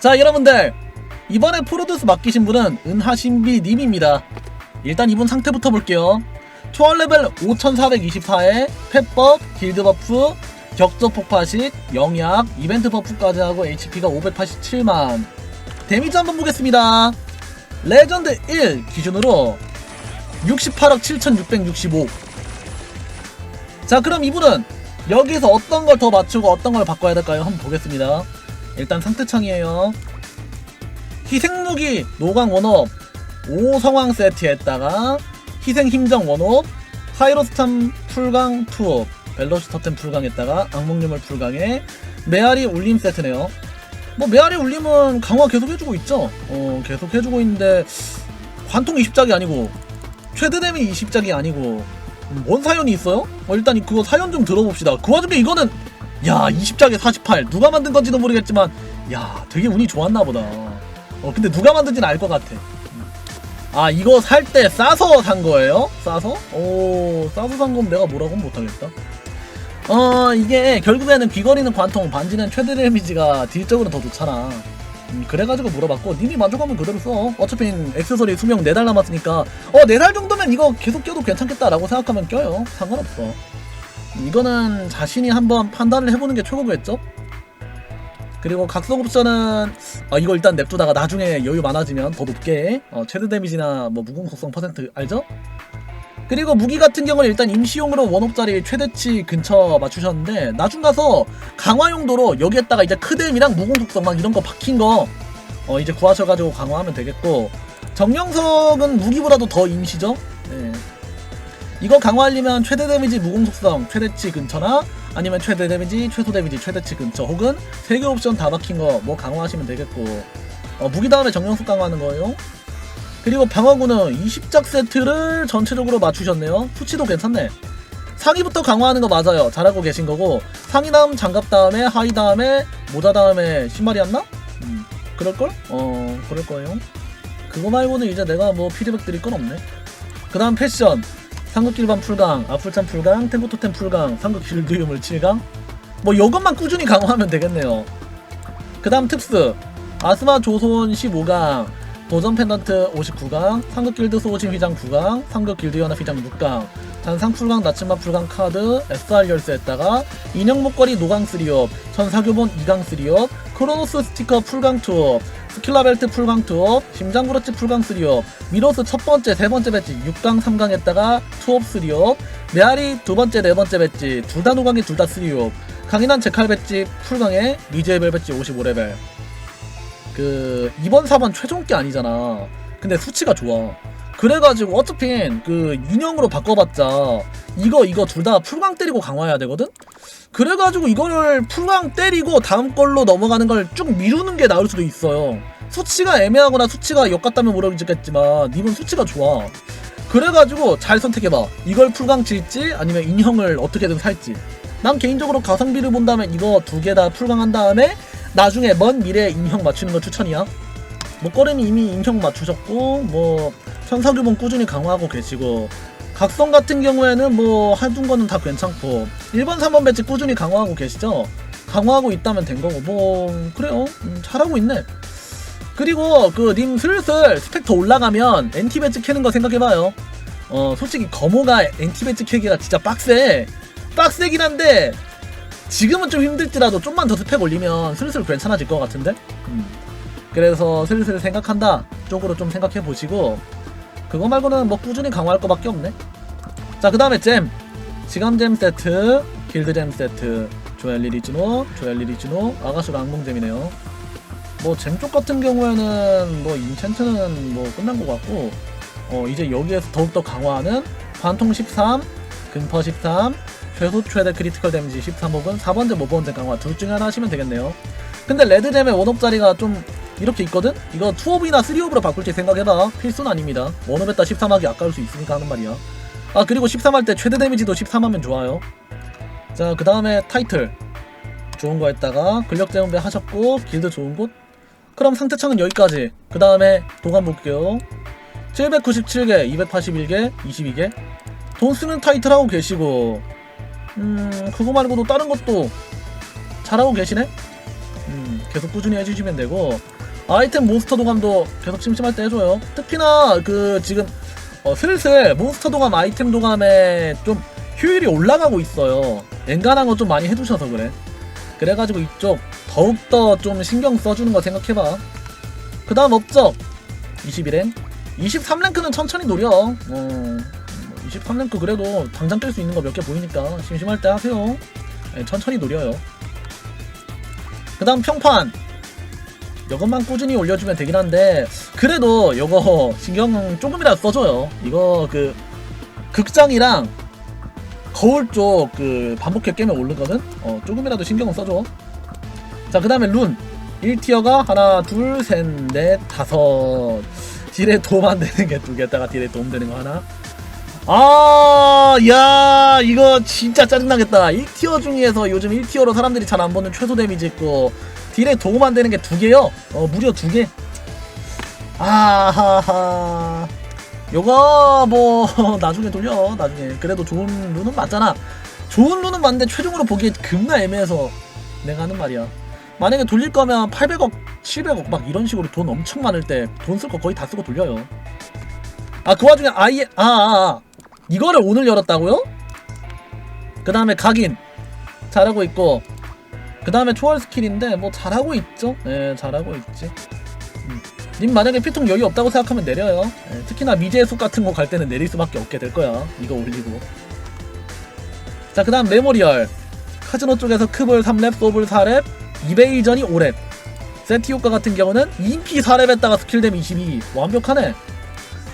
자 여러분들. 이번에 프로듀스 맡기신 분은 은하신비 님입니다. 일단 이분 상태부터 볼게요. 초월 레벨 5424에 펫법, 길드 버프, 격조 폭파식, 영약, 이벤트 버프까지 하고 HP가 587만. 데미지 한번 보겠습니다. 레전드 1 기준으로 68억 7665 자 그럼 이분은 여기서 어떤 걸 더 맞추고 어떤 걸 바꿔야 될까요? 한번 보겠습니다 일단 상태창이에요. 희생무기 노광 원업 5성황 세트에다가 희생 힘정 원업 카이로스탐 풀강 투업 벨로시 터템 풀강에다가 악몽유물 풀강에 메아리 울림 세트네요. 뭐 메아리 울림은 강화 계속 해주고 있죠? 어 계속 해주고 있는데 관통 20작이 아니고 최대 데미 20작이 아니고 음, 뭔 사연이 있어요? 어, 일단 그거 사연 좀 들어봅시다. 그 와중에 이거는 야 20작에 48 누가 만든 건지도 모르겠지만 야 되게 운이 좋았나 보다. 어 근데 누가 만든지는 알 것 같아. 아 이거 살 때 싸서 산 거예요? 싸서? 오 싸서 산 건 내가 뭐라고는 못하겠다. 어 이게 결국에는 귀걸이는 관통 반지는 최대 데미지가 딜적으로 더 좋잖아. 음, 그래가지고 물어봤고 님이 만족하면 그대로 써. 어차피 액세서리 수명 4달 남았으니까 어 4달 정도면 이거 계속 껴도 괜찮겠다라고 생각하면 껴요. 상관없어 이거는 자신이 한번 판단을 해보는 게 최고겠죠? 그리고 각성 옵션은 아 이거 일단 냅두다가 나중에 여유 많아지면 더 높게 어, 최대 데미지나 뭐 무공 속성 퍼센트 알죠? 그리고 무기 같은 경우는 일단 임시용으로 원업짜리 최대치 근처 맞추셨는데 나중 가서 강화 용도로 여기에다가 이제 크뎀이랑 무공 속성 막 이런 거 박힌 거 어, 이제 구하셔가지고 강화하면 되겠고 정령석은 무기보다도 더 임시죠? 네. 이거 강화하려면 최대 데미지 무공 속성 최대치 근처나 아니면 최대 데미지 최소 데미지 최대치 근처 혹은 세개 옵션 다 박힌 거 뭐 강화하시면 되겠고 어, 무기 다음에 정령석 강화하는 거예요. 그리고 방어구는 20작 세트를 전체적으로 맞추셨네요. 수치도 괜찮네. 상의부터 강화하는 거 맞아요. 잘하고 계신 거고 상의 다음 장갑 다음에 하의 다음에 모자 다음에 신발이었나? 음, 그럴걸? 어 그럴 거예요. 그거 말고는 이제 내가 뭐 피드백 드릴 건 없네. 그 다음 패션 상급 길반 풀강, 아풀참 풀강, 템포토템 풀강, 상급 길드 유물 7강? 뭐 요것만 꾸준히 강화하면 되겠네요. 그 다음 특수 아스마 조손 15강 도전 펜던트 59강, 상급 길드 소호진 휘장 9강, 상급 길드 연합 휘장 6강, 잔상 풀강 나츠마 풀강 카드, SR 열쇠에다가 인형 목걸이 노강 3업, 전사교본 2강 3업, 크로노스 스티커 풀강 2업, 스킬라벨트 풀강 2업, 심장구러치 풀강 3업, 미로스 첫 번째, 세 번째 배지 6강 3강에다가 2업 3업, 메아리 두 번째, 네 번째 배지 둘다 노강이 둘 다 3업, 강인한 제칼 배지 풀강에 미제벨 배지 55레벨. 그 이번 4번 최종기 아니잖아. 근데 수치가 좋아. 그래가지고 어차피 그 인형으로 바꿔봤자 이거 이거 둘 다 풀강 때리고 강화해야 되거든. 그래가지고 이거를 풀강 때리고 다음 걸로 넘어가는 걸 쭉 미루는 게 나을 수도 있어요. 수치가 애매하거나 수치가 역 같다면 모르겠지만 님은 수치가 좋아. 그래가지고 잘 선택해봐. 이걸 풀강 칠지 아니면 인형을 어떻게든 살지. 난 개인적으로 가성비를 본다면 이거 두 개 다 풀강한 다음에 나중에 먼 미래에 인형 맞추는 거 추천이야. 목걸이는 이미 인형 맞추셨고 뭐 천사규본 꾸준히 강화하고 계시고 각성 같은 경우에는 뭐 해둔 거는 다 괜찮고 1번 3번 배치 꾸준히 강화하고 계시죠? 강화하고 있다면 된 거고 뭐 그래요 음, 잘하고 있네 그리고 그 님 슬슬 스펙 더 올라가면 NT 배치 캐는 거 생각해봐요 어 솔직히 거모가 NT 배치 캐기가 진짜 빡세 빡세긴 한데 지금은 좀 힘들지라도 좀만 더 스펙 올리면 슬슬 괜찮아질 것 같은데? 음. 그래서 슬슬 생각한다 쪽으로 좀 생각해 보시고 그거 말고는 뭐 꾸준히 강화할 거밖에 없네. 자, 그 다음에 잼. 지감잼 세트, 길드잼 세트, 조엘리 리즈노, 조엘리 리즈노, 아가슈가 악몽잼이네요. 뭐 잼 쪽 같은 경우에는 뭐 인챈트는 뭐 끝난 것 같고 어 이제 여기에서 더욱더 강화하는 관통 13, 근퍼 13, 최소 최대 크리티컬 데미지 13 혹은 4번째 5번째 강화 둘 중에 하나 하시면 되겠네요. 근데 레드잼의 원업자리가 좀 이렇게 있거든? 이거 투업이나 쓰리업으로 바꿀지 생각해봐. 필수는 아닙니다. 원업에다 13하기 아까울 수 있으니까 하는 말이야. 아 그리고 13할 때 최대 데미지도 13하면 좋아요. 자 그 다음에 타이틀 좋은 거 했다가 근력 재운배 하셨고 길드 좋은 곳. 그럼 상태창은 여기까지. 그 다음에 도감 볼게요. 797개, 281개, 22개. 돈 쓰는 타이틀 하고 계시고 음 그거 말고도 다른 것도 잘하고 계시네. 음 계속 꾸준히 해주시면 되고 아이템 몬스터 도감도 계속 심심할 때 해줘요. 특히나 그 지금 어, 슬슬 몬스터 도감 아이템 도감에 좀 효율이 올라가고 있어요. 엔간한 거 좀 많이 해주셔서 그래. 그래가지고 이쪽 더욱더 좀 신경 써주는 거 생각해봐. 그 다음 업적 21랭 23랭크는 천천히 노려. 어, 23랭크 그래도 당장 깰 수 있는 거 몇 개 보이니까 심심할 때 하세요. 네, 천천히 노려요. 그 다음 평판. 이것만 꾸준히 올려주면 되긴 한데, 그래도 이거 신경 조금이라도 써줘요. 이거 그, 극장이랑 거울 쪽 그 반복해 깨면 오르거든? 어, 조금이라도 신경은 써줘. 자, 그 다음에 룬. 1티어가 하나, 둘, 셋, 넷, 다섯. 딜에 도움 안 되는 게 두 개다가 딜에 도움 되는 거 하나. 아, 야, 이거 진짜 짜증나겠다. 1티어 중에서 요즘 1티어로 사람들이 잘 안 보는 최소 데미지 있고, 딜에 도움 안 되는 게 두 개요. 어, 무려 두 개. 아하하. 요거 뭐 나중에 돌려 나중에 그래도 좋은 룬은 맞잖아 좋은 룬은 맞는데 최종으로 보기에 겁나 애매해서 내가 하는 말이야 만약에 돌릴 거면 800억 700억 막 이런 식으로 돈 엄청 많을 때 돈 쓸 거 거의 다 쓰고 돌려요 아 그 와중에 아예 아, 아, 아 이거를 오늘 열었다고요? 그 다음에 각인 잘하고 있고 그 다음에 초월 스킬인데 뭐 잘하고 있죠? 예 잘하고 있지. 음. 님 만약에 피통 여유 없다고 생각하면 내려요. 예, 특히나 미제의 숲 같은 거 갈 때는 내릴 수밖에 없게 될 거야. 이거 올리고. 자 그 다음 메모리얼. 카즈노 쪽에서 크볼 3렙 소블 4렙 이베이전이 5렙. 세티 효과 같은 경우는 인피 4렙에다가 스킬댐 22 완벽하네.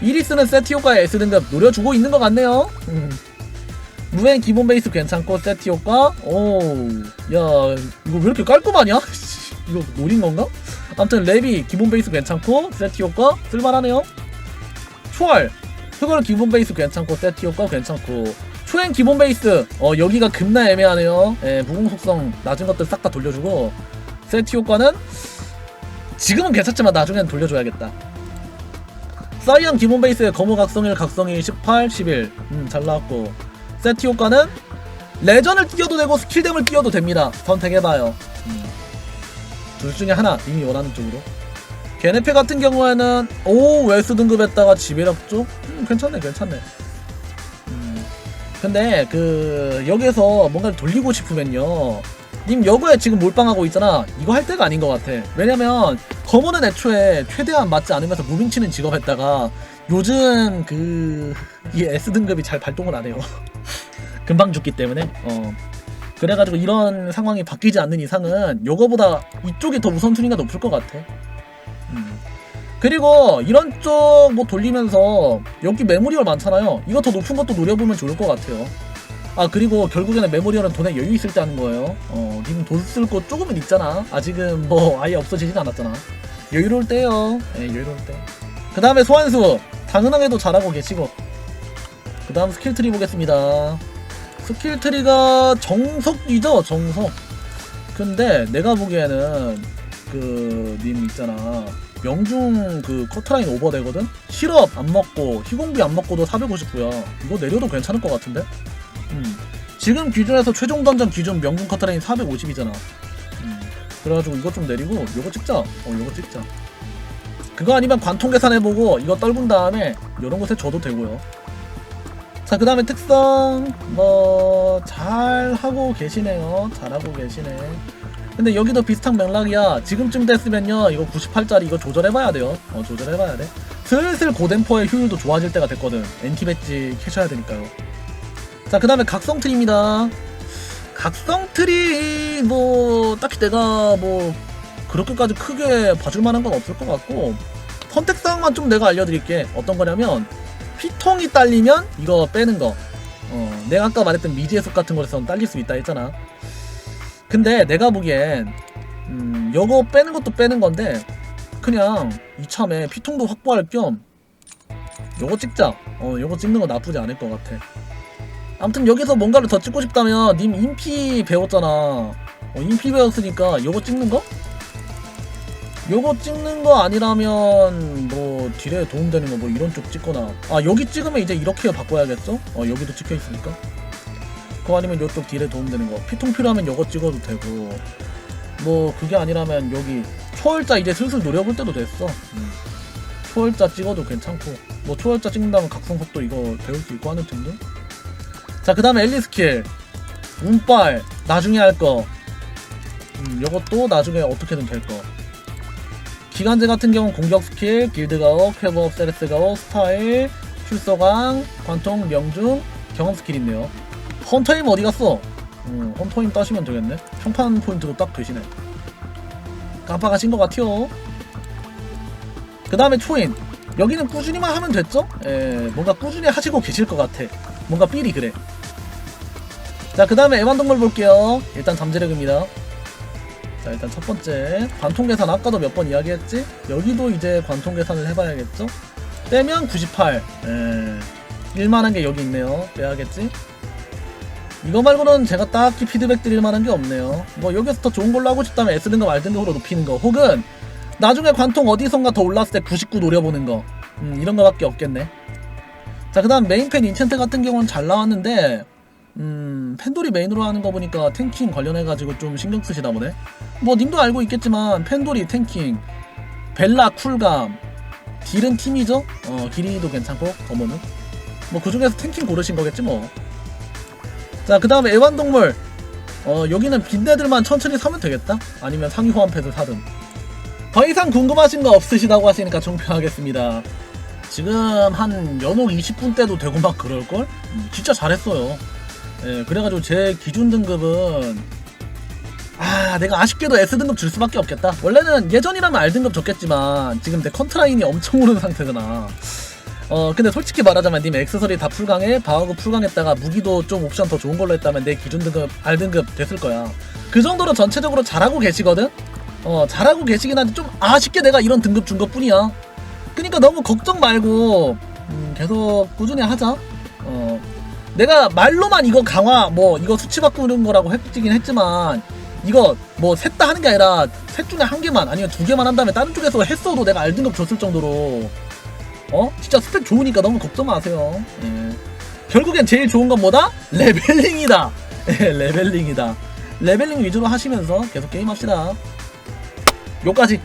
이리스는 세티 효과의 S등급 노려주고 있는 것 같네요. 음. 무엔 기본 베이스 괜찮고 세티 효과? 오야 이거 왜 이렇게 깔끔하냐? 이거 노린 건가? 아무튼 랩이 기본 베이스 괜찮고 세티 효과 쓸만하네요. 초월 흑얼 기본 베이스 괜찮고 세티 효과 괜찮고. 초행 기본 베이스. 어 여기가 겁나 애매하네요. 예, 무공 속성 낮은 것들 싹 다 돌려주고 세티 효과는 지금은 괜찮지만 나중엔 돌려줘야겠다. 사이언 기본 베이스에 검호 각성일 각성일 18, 11 음, 잘 나왔고 세티 효과는 레전을 띄워도 되고 스킬댐을 띄워도 됩니다. 선택해봐요. 음. 둘 중에 하나 이미 원하는 쪽으로. 게네페 같은 경우에는 오 웨스 등급에다가 지배력 쪽? 음, 괜찮네 괜찮네. 음, 근데 그 여기에서 뭔가를 돌리고 싶으면요. 님 여구에 지금 몰빵하고 있잖아. 이거 할 때가 아닌 것 같아. 왜냐면 검은은 애초에 최대한 맞지 않으면서 무빙 치는 직업에다가 요즘 그 이 S등급이 잘 발동을 안 해요 금방 죽기 때문에 어 그래가지고 이런 상황이 바뀌지 않는 이상은 요거보다 이쪽이 더 우선순위가 높을 것 같아. 음. 그리고 이런 쪽 뭐 돌리면서 여기 메모리얼 많잖아요. 이거 더 높은 것도 노려보면 좋을 것 같아요. 아 그리고 결국에는 메모리얼은 돈에 여유 있을 때 하는 거예요. 어, 님돈쓸 거 조금은 있잖아. 아직은 뭐 아예 없어지진 않았잖아. 여유로울 때요. 예, 여유로울 때. 그 다음에 소환수 당은왕에도 잘하고 계시고. 그 다음 스킬 트리 보겠습니다. 스킬 트리가 정석이죠 정석. 근데 내가 보기에는 그 님 있잖아. 명중 그 커트라인 오버되거든? 실업 안 먹고 희공비 안 먹고도 459야. 이거 내려도 괜찮을 것 같은데? 음. 지금 기준에서 최종 던전 기준 명중 커트라인 450이잖아. 음. 그래가지고 이거 좀 내리고 요거 찍자. 어 요거 찍자. 그거 아니면 관통 계산해보고 이거 떨군 다음에 요런 곳에 줘도 되고요 자, 그 다음에 특성, 뭐, 잘 하고 계시네요. 잘하고 계시네. 근데 여기도 비슷한 맥락이야. 지금쯤 됐으면요, 이거 98짜리 이거 조절해봐야 돼요. 어, 조절해봐야 돼. 슬슬 고dem퍼의 효율도 좋아질 때가 됐거든. 엔티 배지 캐셔야 되니까요. 자, 그 다음에 각성 트리입니다. 각성 트리, 뭐, 딱히 내가 뭐, 그렇게까지 크게 봐줄 만한 건 없을 것 같고, 선택사항만 좀 내가 알려드릴게. 어떤 거냐면, 피통이 딸리면 이거 빼는 거. 어, 내가 아까 말했던 미지의 속 같은 거에서는 딸릴 수 있다 했잖아. 근데 내가 보기엔 음, 요거 빼는 것도 빼는 건데 그냥 이참에 피통도 확보할 겸 요거 찍자. 어, 요거 찍는 거 나쁘지 않을 것 같아. 아무튼 여기서 뭔가를 더 찍고 싶다면 님 인피 배웠잖아. 어, 인피 배웠으니까 요거 찍는 거? 요거 찍는 거 아니라면 뭐 딜에 도움되는 거 뭐 이런 쪽 찍거나 아 여기 찍으면 이제 이렇게 바꿔야겠죠? 어 여기도 찍혀 있으니까 그거 아니면 요쪽 딜에 도움되는 거 피통 필요하면 요거 찍어도 되고 뭐 그게 아니라면 여기 초월자 이제 슬슬 노려볼 때도 됐어. 음. 초월자 찍어도 괜찮고 뭐 초월자 찍는다면 각성 속도 이거 배울 수 있고 하는 등등. 자 그 다음에 엘리 스킬 운빨 나중에 할 거. 음, 요것도 나중에 어떻게든 될 거. 기간제 같은 경우는 공격 스킬, 길드 가오, 쾌버, 세레스 가오, 스타일, 출서강, 관통, 명중, 경험 스킬 있네요. 헌터임 어디 갔어? 음, 헌터임 따시면 되겠네. 평판 포인트도 딱 되시네. 깜빡하신 것 같아요. 그 다음에 초인. 여기는 꾸준히만 하면 됐죠? 예, 뭔가 꾸준히 하시고 계실 것 같아. 뭔가 삘이 그래. 자, 그 다음에 애완동물 볼게요. 일단 잠재력입니다. 자, 일단 첫 번째. 관통 계산 아까도 몇 번 이야기했지? 여기도 이제 관통 계산을 해봐야겠죠? 빼면 98. 예. 1만한 게 여기 있네요. 빼야겠지? 이거 말고는 제가 딱히 피드백 드릴 만한 게 없네요. 뭐 여기서 더 좋은 걸로 하고 싶다면 S등급 R등급으로 높이는 거 혹은 나중에 관통 어디선가 더 올랐을 때 99 노려보는 거 음, 이런 거밖에 없겠네. 자 그 다음 메인팬 인챈트 같은 경우는 잘 나왔는데 음 펜돌이 메인으로 하는 거 보니까 탱킹 관련해가지고 좀 신경 쓰시다 보네. 뭐 님도 알고 있겠지만 펜돌이 탱킹 벨라 쿨감 딜은 팀이죠. 어 기린이도 괜찮고 검어는 뭐 그중에서 탱킹 고르신 거겠지 뭐. 자, 그 다음에 애완동물. 어, 여기는 빈대들만 천천히 사면 되겠다? 아니면 상위 호환패드 사든. 더 이상 궁금하신 거 없으시다고 하시니까 종표하겠습니다. 지금 한 연옥 20분 때도 되고 막 그럴걸? 음, 진짜 잘했어요. 예, 그래가지고 제 기준 등급은 아, 내가 아쉽게도 S등급 줄 수밖에 없겠다. 원래는 예전이라면 R등급 줬겠지만 지금 내 컨트라인이 엄청 오른 상태잖아. 어 근데 솔직히 말하자면 님 액세서리 다 풀강에 방어구 풀강했다가 무기도 좀 옵션 더 좋은 걸로 했다면 내 기준 등급 R등급 됐을 거야. 그 정도로 전체적으로 잘하고 계시거든? 어 잘하고 계시긴 한데 좀 아쉽게 내가 이런 등급 준 것 뿐이야. 그니까 너무 걱정 말고 음, 계속 꾸준히 하자. 어 내가 말로만 이거 강화 뭐 이거 수치 바꾸는 거라고 했긴 했지만 이거 뭐 셋 다 하는 게 아니라 셋 중에 한 개만 아니면 두 개만 한 다음에 다른 쪽에서 했어도 내가 R등급 줬을 정도로 어? 진짜 스펙 좋으니까 너무 걱정 마세요. 예. 결국엔 제일 좋은 건 뭐다? 레벨링이다. 예, 레벨링이다. 레벨링 위주로 하시면서 계속 게임합시다. 요까지.